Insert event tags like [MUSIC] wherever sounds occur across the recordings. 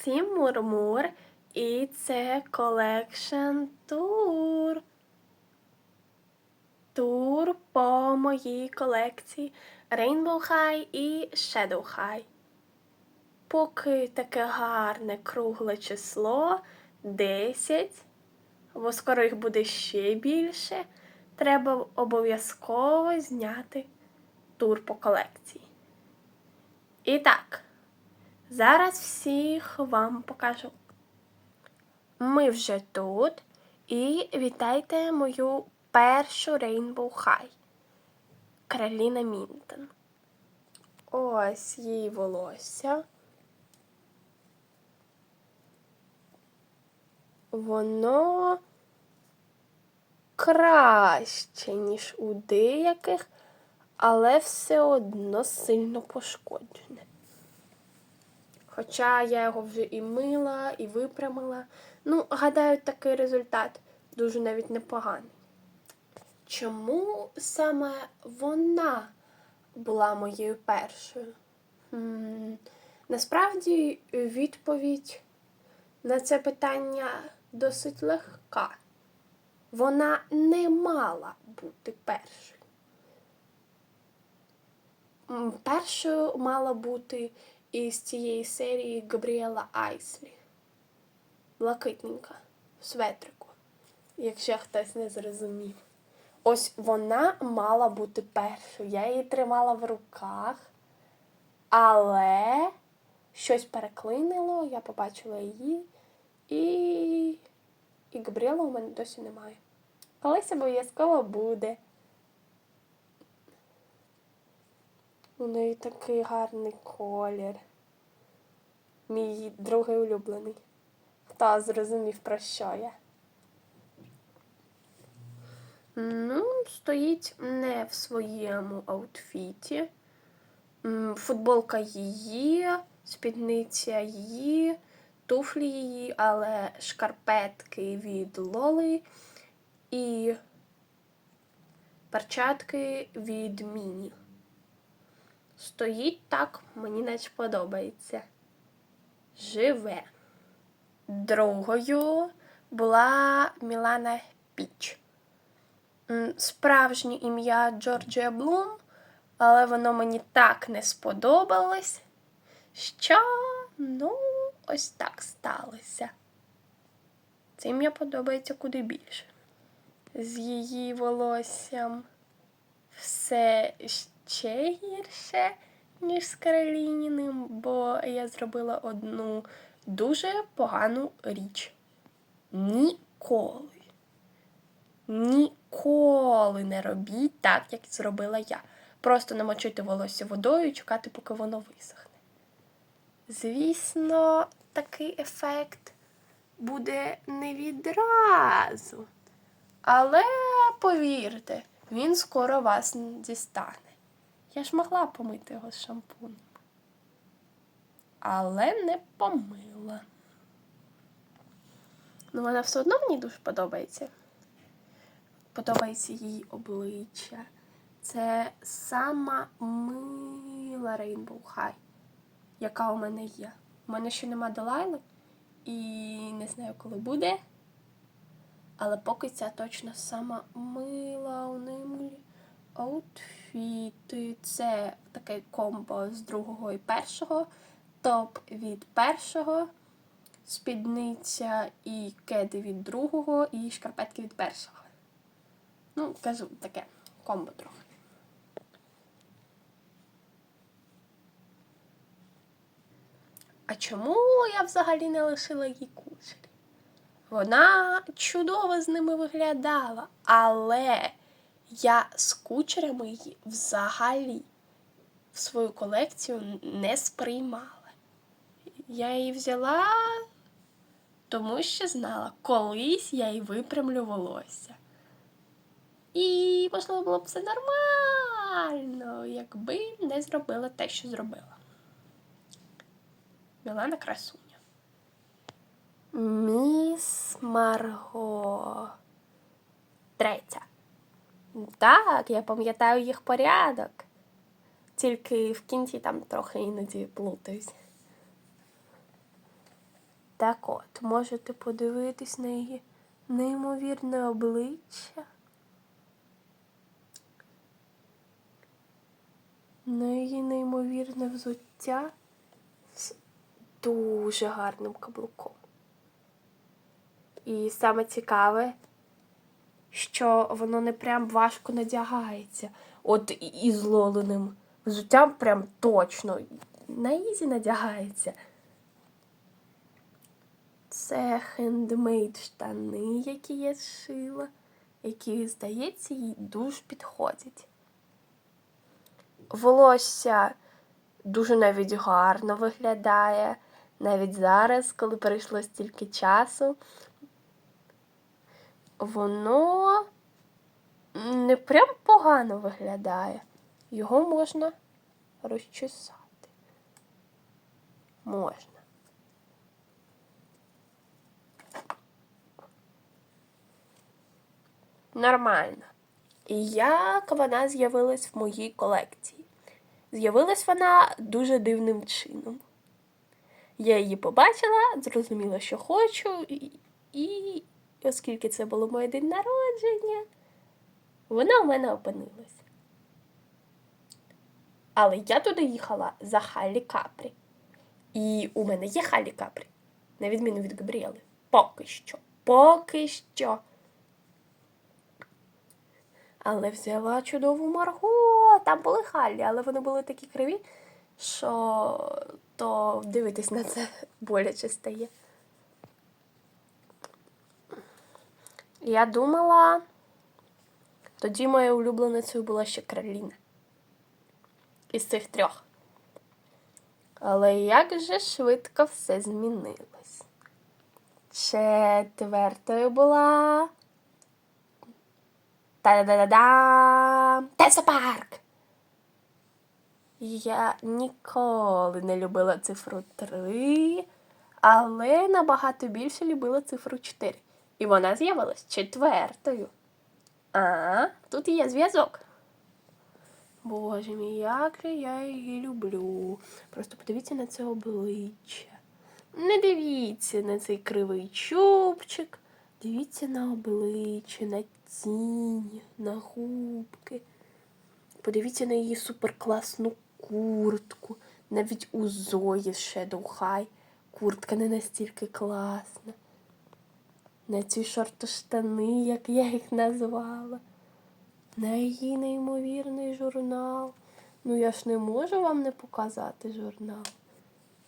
Всім мурмур, і це колекшн тур. Тур по моїй колекції Rainbow High і Shadow High. Поки таке гарне кругле число 10, бо скоро їх буде ще більше, треба обов'язково зняти тур по колекції. І так, зараз всіх вам покажу. Ми вже тут і вітайте мою першу Rainbow High. Кароліна Мінтон. Ось її волосся. Воно краще, ніж у деяких, але все одно сильно пошкоджене. Хоча я його вже і мила, і випрямила. Ну, гадаю, такий результат дуже навіть непоганий. Чому саме вона була моєю першою? М, Насправді відповідь на це питання досить легка. Вона не мала бути першою. Першою мала бути із цієї серії Габріела Айслі. Блакитненька в светрику, якщо хтось не зрозумів. Ось вона мала бути першою. Я її тримала в руках, але щось переклинило, я побачила її, і, і Габріела у мене досі немає. Колись обов'язково буде. У неї такий гарний колір. Мій другий улюблений. Хто зрозумів, про що я? Ну, стоїть не в своєму аутфіті. Футболка її, спідниця її, туфлі її, але шкарпетки від Лоли і перчатки від Міні. Стоїть так, мені наче подобається. Живе. Другою була Мілана Піч. Справжнє ім'я Джорджія Блум, але воно мені так не сподобалось, що, ну, ось так сталося. Це ім'я подобається куди більше. З її волоссям все ще гірше, ніж з Каролініним, бо я зробила одну дуже погану річ. Ніколи. Ніколи не робіть так, як зробила я. Просто намочити волосся водою і чекати, поки воно висохне. Звісно, такий ефект буде не відразу. Але повірте, він скоро вас дістане. Я ж могла помити його з шампунем. Але не помила. Ну, вона все одно мені дуже подобається. Подобається її обличчя. Це сама мила Rainbow High, яка у мене є. У мене ще нема Делайли, і не знаю, коли буде. Але поки ця точно сама мила у ним аутфіти. Це таке комбо з другого і першого, топ від першого, спідниця і кеди від другого, і шкарпетки від першого. Ну, кажу, таке комбо трохи. А чому я взагалі не лишила їй кучері? Вона чудово з ними виглядала, але я з її взагалі в свою колекцію не сприймала. Я її взяла, тому що знала, колись я їй випрямлю волосся. І, можливо, було б все нормально, якби не зробила те, що зробила. Мілана красуня. Міс Марго. Третя. Так, я пам'ятаю їх порядок. Тільки в кінці там трохи іноді плутаюсь. Так от, можете подивитись на її неймовірне обличчя. На її неймовірне взуття з дуже гарним каблуком. І саме цікаве, що воно не прям важко надягається. От і- і з лоленим взуттям прям точно на ізі надягається. Це хендмейд штани, які я зшила, які, здається, їй дуже підходять. Волосся дуже навіть гарно виглядає. Навіть зараз, коли пройшло стільки часу, воно не прям погано виглядає. Його можна розчесати. Можна. Нормально. І як вона з'явилась в моїй колекції? З'явилась вона дуже дивним чином. Я її побачила, зрозуміла, що хочу, і, і оскільки це було моє день народження, вона у мене опинилась. Але я туди їхала за Халі Капрі. І у мене є Халі Капрі, на відміну від Габріели. Поки що. Поки що. Але взяла чудову Марго. Там були Халлі, але вони були такі криві, що то дивитись на це [LAUGHS] боляче стає. Я думала, тоді моєю улюбленицею була ще Кароліна. Із цих трьох. Але як же швидко все змінилось. Четвертою була. Та-да-да-да! Теса Парк! Я ніколи не любила цифру 3, але набагато більше любила цифру 4. І вона з'явилась четвертою. А, тут є зв'язок. Боже мій, як же я її люблю. Просто подивіться на це обличчя. Не дивіться на цей кривий чубчик. Дивіться на обличчя, на тінь, на губки. Подивіться на її суперкласну куртку. Навіть у Зої з Shadow High куртка не настільки класна. На ці шортоштани, як я їх назвала. На її неймовірний журнал. Ну я ж не можу вам не показати журнал.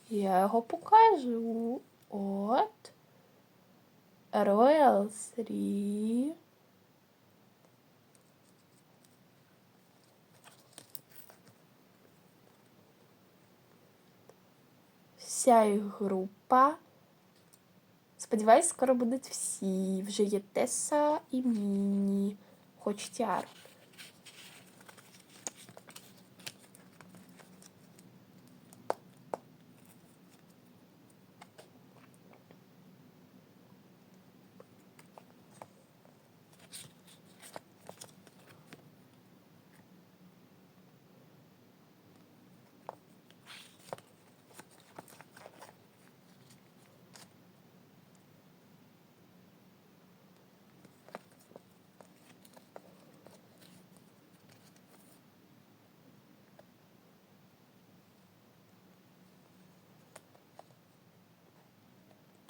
Я його покажу. От. Royal 3. Вся їх група. Сподіваюсь, скоро будуть всі. Вже є Теса і Міні. Хоч тіар.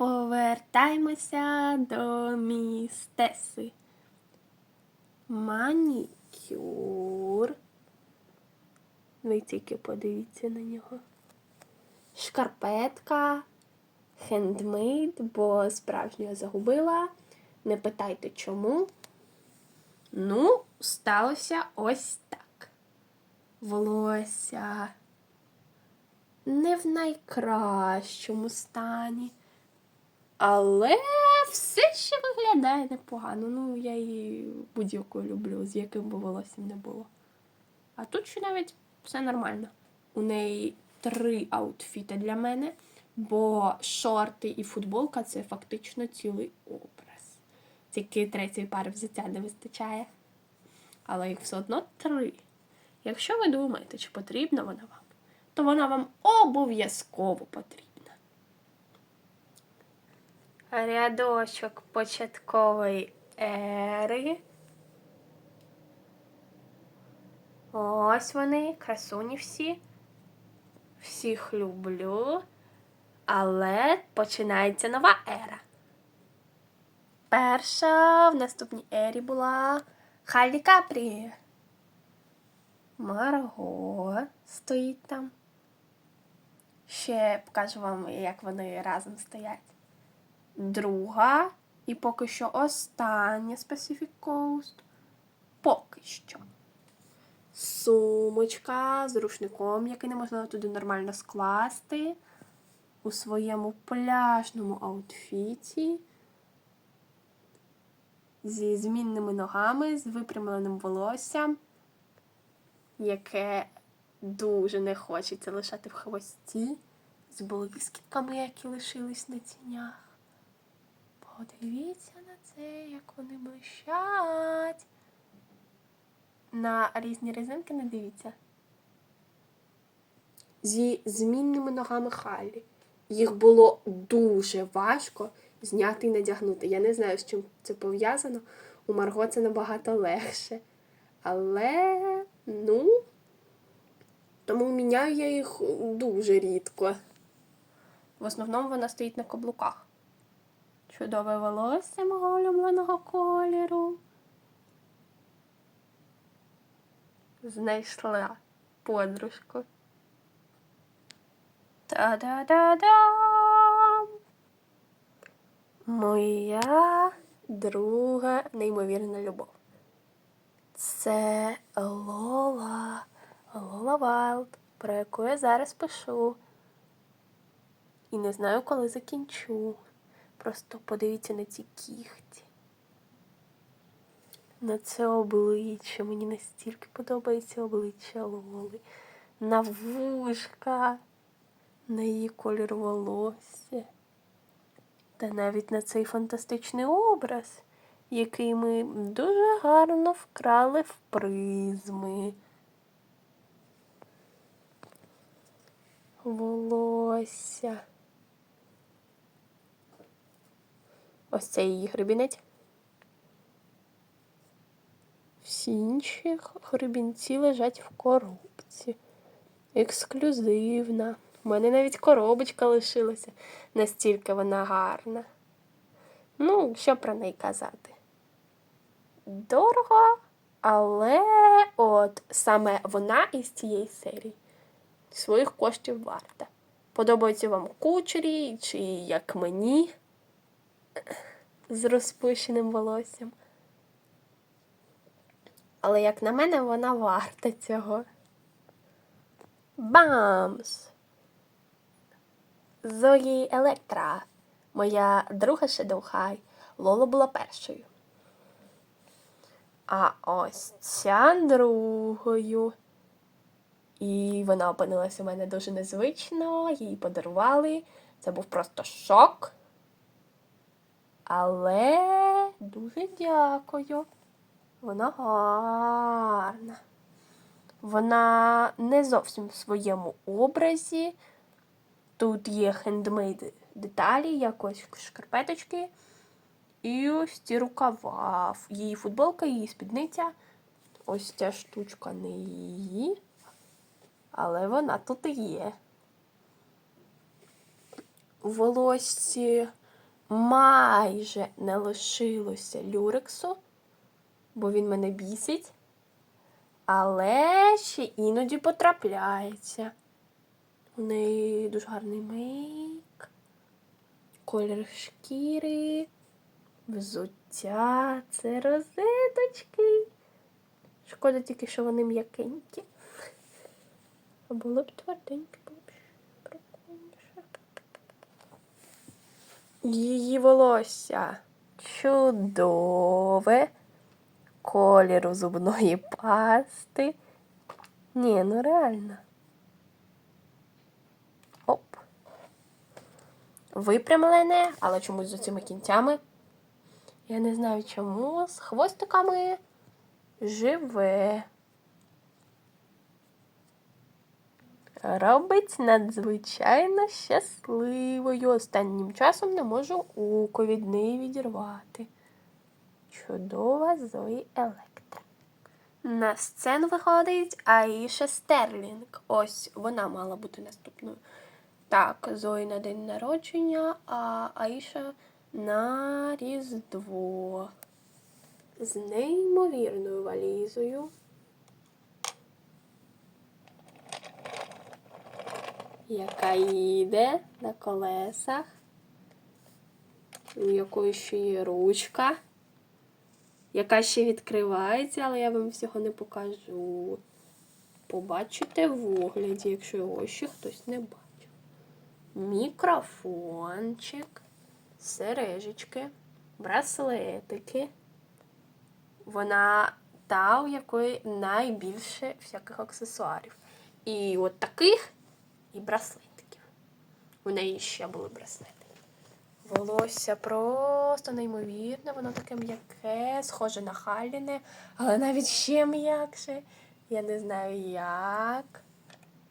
Повертаємося до містеси. Манікюр. Ви тільки подивіться на нього. Шкарпетка. Хендмейд, бо справжню я загубила. Не питайте чому. Ну, сталося ось так. Волосся не в найкращому стані. Але все ще виглядає непогано. Ну, я її будь-яку люблю, з яким би волоссям не було. А тут ще навіть все нормально. У неї три аутфіти для мене, бо шорти і футболка це фактично цілий образ. Тільки третьої пари взуття не вистачає. Але їх все одно три. Якщо ви думаєте, чи потрібна вона вам, то вона вам обов'язково потрібна. Рядочок початкової ери. Ось вони, красуні всі. Всіх люблю. Але починається нова ера. Перша в наступній ері була Хайлі Капрі. Марго стоїть там. Ще покажу вам, як вони разом стоять. Друга і поки що остання Pacific Coast. Поки що. Сумочка з рушником, який неможливо туди нормально скласти. У своєму пляжному аутфіті. Зі змінними ногами, з випрямленим волоссям, яке дуже не хочеться лишати в хвості, з блискітками, які лишились на тінях. Подивіться на це, як вони блищать. На різні резинки не дивіться. Зі змінними ногами Халі. Їх було дуже важко зняти і надягнути. Я не знаю, з чим це пов'язано. У Марго це набагато легше. Але, ну, тому міняю я їх дуже рідко. В основному вона стоїть на каблуках. Чудове волосся мого улюбленого кольору. Знайшла подружку. Та-да-да-дам! Моя друга неймовірна любов. Це Лола. Лола Вайлд, про яку я зараз пишу. І не знаю, коли закінчу. Просто подивіться на ці кіхті. На це обличчя. Мені настільки подобається обличчя Лоли. На вушка, на її колір волосся. Та навіть на цей фантастичний образ, який ми дуже гарно вкрали в призми. Волосся. Ось це її гребінець. Всі інші гребінці лежать в коробці. Ексклюзивна. У мене навіть коробочка лишилася. Настільки вона гарна. Ну, що про неї казати? Дорого, але от саме вона із цієї серії своїх коштів варта. Подобаються вам кучері, чи як мені з розпущеним волоссям. Але, як на мене, вона варта цього. Бамс! Зої Електра. Моя друга High. Лола була першою. А ось ця другою. І вона опинилася у мене дуже незвично, її подарували. Це був просто шок. Але дуже дякую. Вона гарна. Вона не зовсім в своєму образі. Тут є хендмейд деталі, якось шкарпеточки. І ось ці рукава. Її футболка, її спідниця. Ось ця штучка не її. Але вона тут є. У волоссі майже не лишилося люрексу, бо він мене бісить. Але ще іноді потрапляється. У неї дуже гарний мейк, колір шкіри, взуття, це розеточки. Шкода тільки, що вони м'якенькі. А було б тверденькі, було б ще прикольніше. Її волосся чудове кольору зубної пасти. Ні, ну реально. Оп. Випрямлене, але чомусь з цими кінцями. Я не знаю чому. З хвостиками живе. Робить надзвичайно щасливою. Останнім часом не можу око від неї відірвати. Чудова Зої Електра. На сцену виходить Аїша Стерлінг. Ось вона мала бути наступною. Так, Зої на день народження, а Аїша на Різдво. З неймовірною валізою. Яка їде на колесах, у якої ще є ручка, яка ще відкривається, але я вам всього не покажу. Побачите в огляді, якщо його ще хтось не бачив. Мікрофончик, сережечки, браслетики. Вона та, у якої найбільше всяких аксесуарів. І от таких і браслетиків. У неї ще були браслети. Волосся просто неймовірне, воно таке м'яке, схоже на халіне, але навіть ще м'якше. Я не знаю як.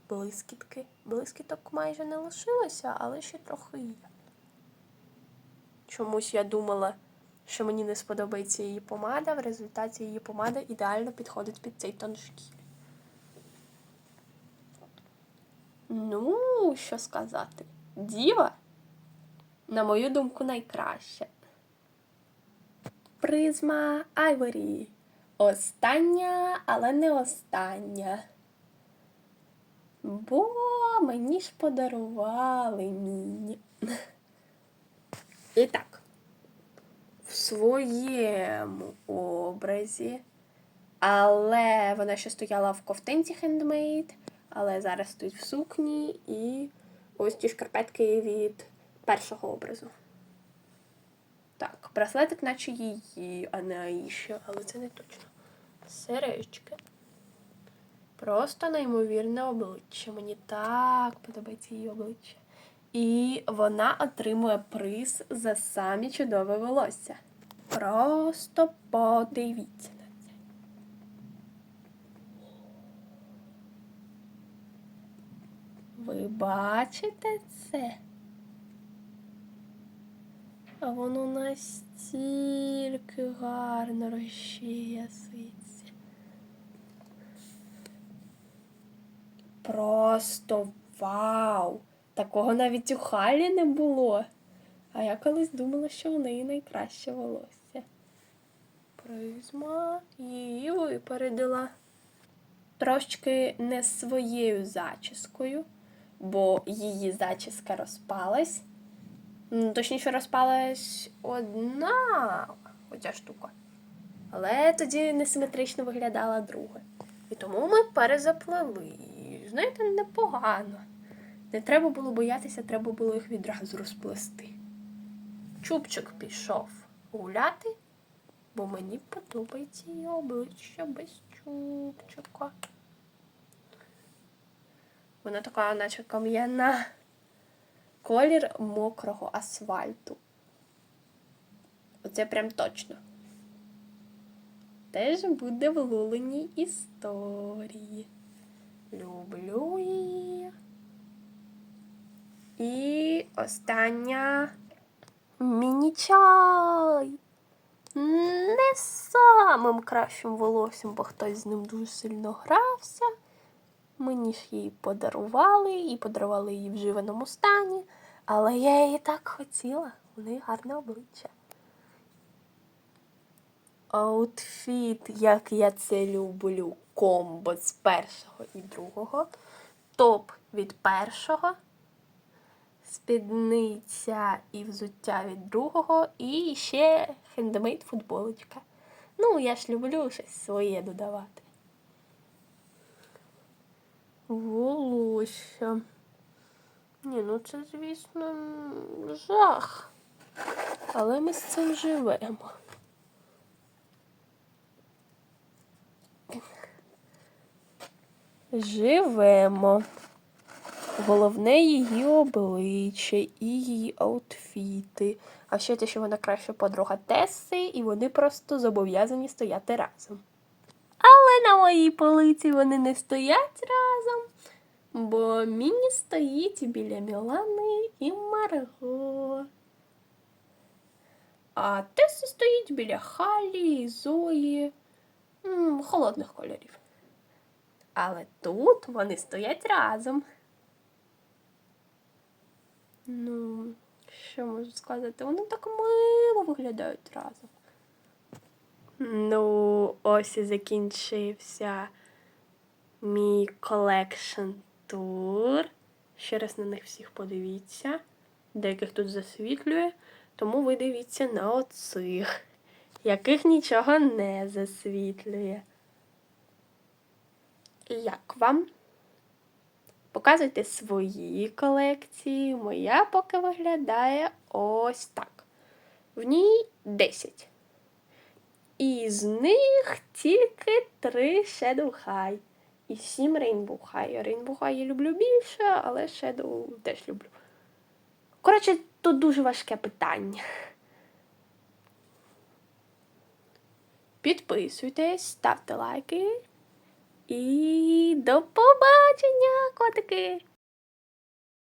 Блискітки. Блискіток майже не лишилося, але ще трохи є. Чомусь я думала, що мені не сподобається її помада. В результаті її помада ідеально підходить під цей тон шкіри. Ну, що сказати, діва, на мою думку, найкраща. Призма Айворі. Остання, але не остання. Бо мені ж подарували міні. І так, в своєму образі, але вона ще стояла в ковтинці хендмейд, але зараз стоїть в сукні і ось ті шкарпетки від першого образу. Так, браслетик, наче її, а не Аїші, але це не точно. Сережечки. Просто неймовірне обличчя. Мені так подобається її обличчя. І вона отримує приз за самі чудове волосся. Просто подивіться на це. Ви бачите це? А воно настільки гарно розчесується. Просто вау! Такого навіть у Халі не було. А я колись думала, що у неї найкраще волосся. Призма її випередила. Трошки не своєю зачіскою, бо її зачіска розпалась. Ну, Точніше, розпалась одна оця штука. Але тоді несиметрично виглядала друга. І тому ми перезаплели. Знаєте, непогано. Не треба було боятися, треба було їх відразу розплести. Чубчик пішов гуляти, бо мені подобається її обличчя без чубчика. Вона така, наче кам'яна. Колір мокрого асфальту. Оце прям точно. Теж буде в Лулиній історії. Люблю її. І остання міні-чай. Не самим кращим волоссям, бо хтось з ним дуже сильно грався. Мені ж її подарували і подарували її в живеному стані, але я її так хотіла. У неї гарне обличчя. Аутфіт, як я це люблю, комбо з першого і другого. Топ від першого, спідниця і взуття від другого, і ще хендмейд футболочка. Ну, я ж люблю щось своє додавати. Волосся. Ні, ну це, звісно, жах. Але ми з цим живемо. Живемо. Головне її обличчя і її аутфіти. А ще те, що вона краща подруга Теси, і вони просто зобов'язані стояти разом. Але на моїй полиці вони не стоять разом. Бо Міні стоїть біля Мілани і Марго. А Теса стоїть біля Халі і Зої холодних кольорів. Але тут вони стоять разом. Ну, що можу сказати? Вони так мило виглядають разом. Ну, ось і закінчився мій колекшн тур. Ще раз на них всіх подивіться. Деяких тут засвітлює, тому ви дивіться на оцих, яких нічого не засвітлює. Як вам? Показуйте свої колекції. Моя поки виглядає ось так. В ній 10. І з них тільки 3 Shadow High і 7 Rainbow High. Rainbow High я люблю більше, але Shadow теж люблю. Коротше, тут дуже важке питання. Підписуйтесь, ставте лайки. І до побачення, котики!